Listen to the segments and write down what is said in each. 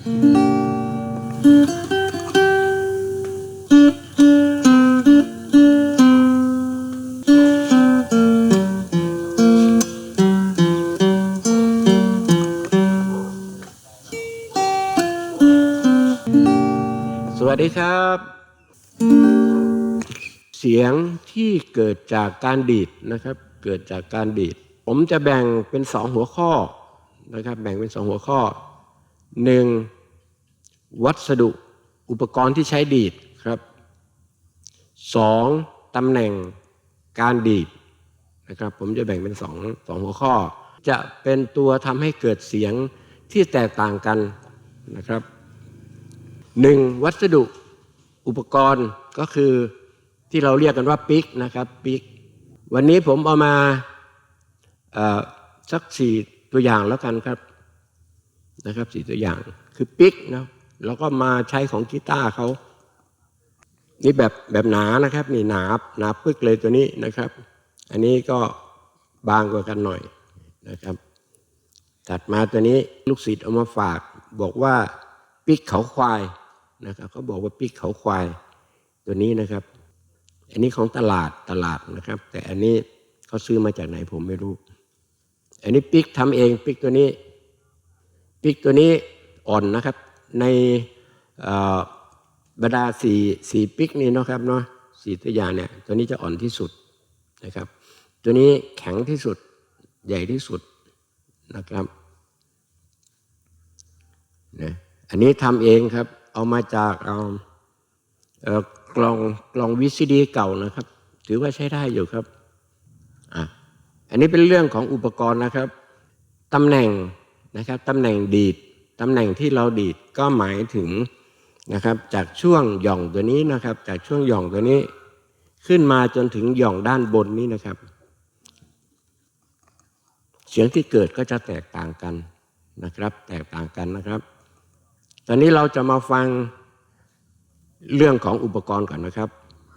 สวัสดีครับ เสียงที่เกิดจากการดีดนะครับ เกิดจากการดีด ผมจะแบ่งเป็นสองหัวข้อนะครับ แบ่งเป็นสองหัวข้อ หนึ่งวัสดุอุปกรณ์ที่ใช้ดีดครับสองตำแหน่งการดีดนะครับ ผมจะแบ่งเป็นสองสองหัวข้อ จะเป็นตัวทำให้เกิดเสียงที่แตกต่างกันนะครับหนึ่งวัสดุอุปกรณ์ก็คือที่เราเรียกกันว่าปิกนะครับปิกวันนี้ผมเอามาสักสี่ตัวอย่างแล้วกันครับ นะครับสี่ตัวอย่างคือปิกนะแล้วก็มาใช้ของกีตาร์เขานี่แบบแบบหนานะครับ นี่หนาหนาปึ๊กเลยตัวนี้นะครับ อันนี้ก็บางกว่ากันหน่อยนะครับถัดมาตัวนี้ลูกศิษย์เอามาฝาก บอกว่าปิกเขาควายนะครับเขาบอกว่าปิกเขาควาย ตัวนี้นะครับ อันนี้ของตลาดตลาดนะครับ แต่อันนี้เขาซื้อมาจากไหนผมไม่รู้ อันนี้ปิกทำเองปิกตัวนี้ ปิกตัวนี้อ่อนนะครับ ในบรรดาสี่สี่ปิกนี้นะครับเนาะสี่ตัวอย่างเนี่ยตัวนี้จะอ่อนที่สุดนะครับ ตัวนี้แข็งที่สุดใหญ่ที่สุดนะครับนะอันนี้ทำเองครับ เอามาจากเอาเออกล่องกล่องวิซีดีเก่านะครับ ถือว่าใช้ได้อยู่ครับอะอันนี้เป็นเรื่องของอุปกรณ์นะครับตำแหน่ง นะครับตำแหน่งดีดตำแหน่งที่เราดีดก็หมายถึงนะครับจากช่วงหย่องตัวนี้นะครับ จากช่วงหย่องตัวนี้ขึ้นมาจนถึงหย่องด้านบนนี้นะครับ เสียงที่เกิดก็จะแตกต่างกันนะครับ แตกต่างกันนะครับ ตอนนี้เราจะมาฟังเรื่องของอุปกรณ์ก่อนนะครับ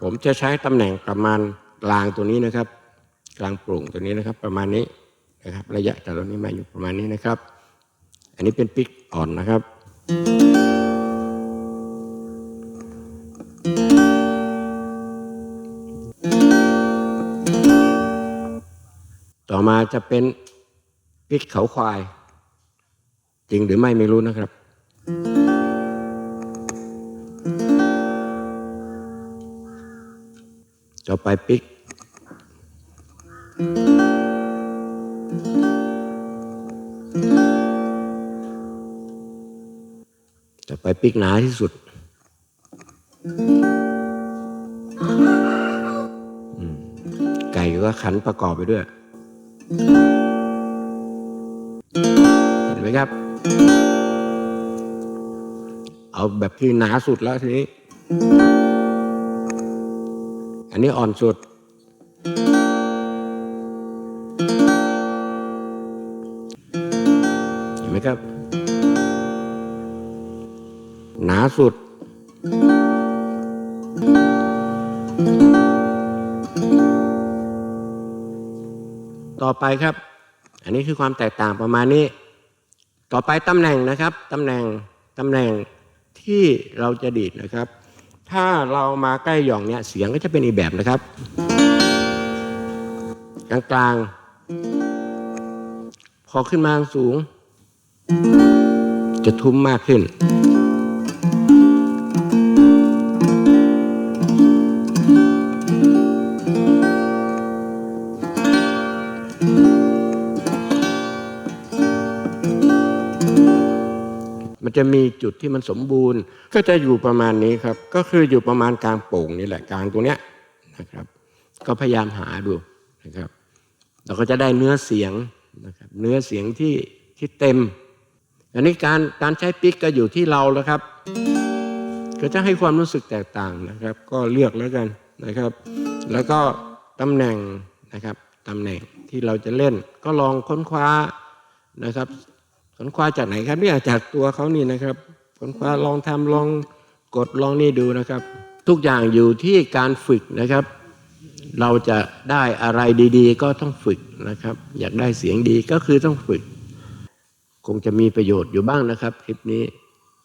ผมจะใช้ตำแหน่งประมาณกลางตัวนี้นะครับ กลางโปร่งตัวนี้นะครับ ประมาณนี้นะครับ ระยะจากตรงนี้มาอยู่ประมาณนี้นะครับ อันนี้เป็นปิกอ่อนนะครับ ต่อมาจะเป็นปิกเขาควาย จริงหรือไม่ไม่รู้นะครับต่อไปปิก ต่อไปปิกหนาที่สุดไก่ก็ขันประกอบไปด้วย เห็นไหมครับ เอาแบบที่หนาสุดแล้วทีนี้ อันนี้อ่อนสุด เห็นไหมครับ หนาสุด ต่อไปครับ อันนี้คือความแตกต่างประมาณนี้ ต่อไปตำแหน่งนะครับตำแหน่งตำแหน่งที่เราจะดีดนะครับ ถ้าเรามาใกล้หย่องเนี่ยเสียงก็จะเป็นอีกแบบนะครับ กลางกลางๆพอขึ้นมาสูง จะทุ้มมากขึ้น มันจะมีจุดที่มันสมบูรณ์ ก็จะอยู่ประมาณนี้ครับ ก็คืออยู่ประมาณกลางโป่งนี่แหละกลางตรงเนี้ยนะครับ ก็พยายามหาดูนะครับ เราก็จะได้เนื้อเสียงนะครับเนื้อเสียงที่ที่เต็ม อันนี้การการใช้ปิกก็อยู่ที่เราแล้วครับ ก็จะให้ความรู้สึกแตกต่างนะครับ ก็เลือกแล้วกันนะครับ แล้วก็ตำแหน่งนะครับตำแหน่งที่เราจะเล่นก็ลองค้นคว้านะครับ ค้นคว้าจากไหนครับเนี่ยจากตัวเขานี่นะครับค้นคว้าลองทำลองกดลองนี่ดูนะครับ ทุกอย่างอยู่ที่การฝึกนะครับ เราจะได้อะไรดีๆ ก็ต้องฝึกนะครับ อยากได้เสียงดีก็คือต้องฝึก คงจะมีประโยชน์อยู่บ้างนะครับ คลิปนี้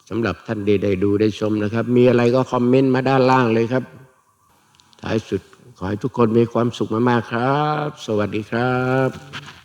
สำหรับท่านได้ได้ดูได้ชมนะครับ มีอะไรก็คอมเมนต์มาด้านล่างเลยครับท้ายสุดขอให้ทุกคนมีความสุขมากๆครับ สวัสดีครับ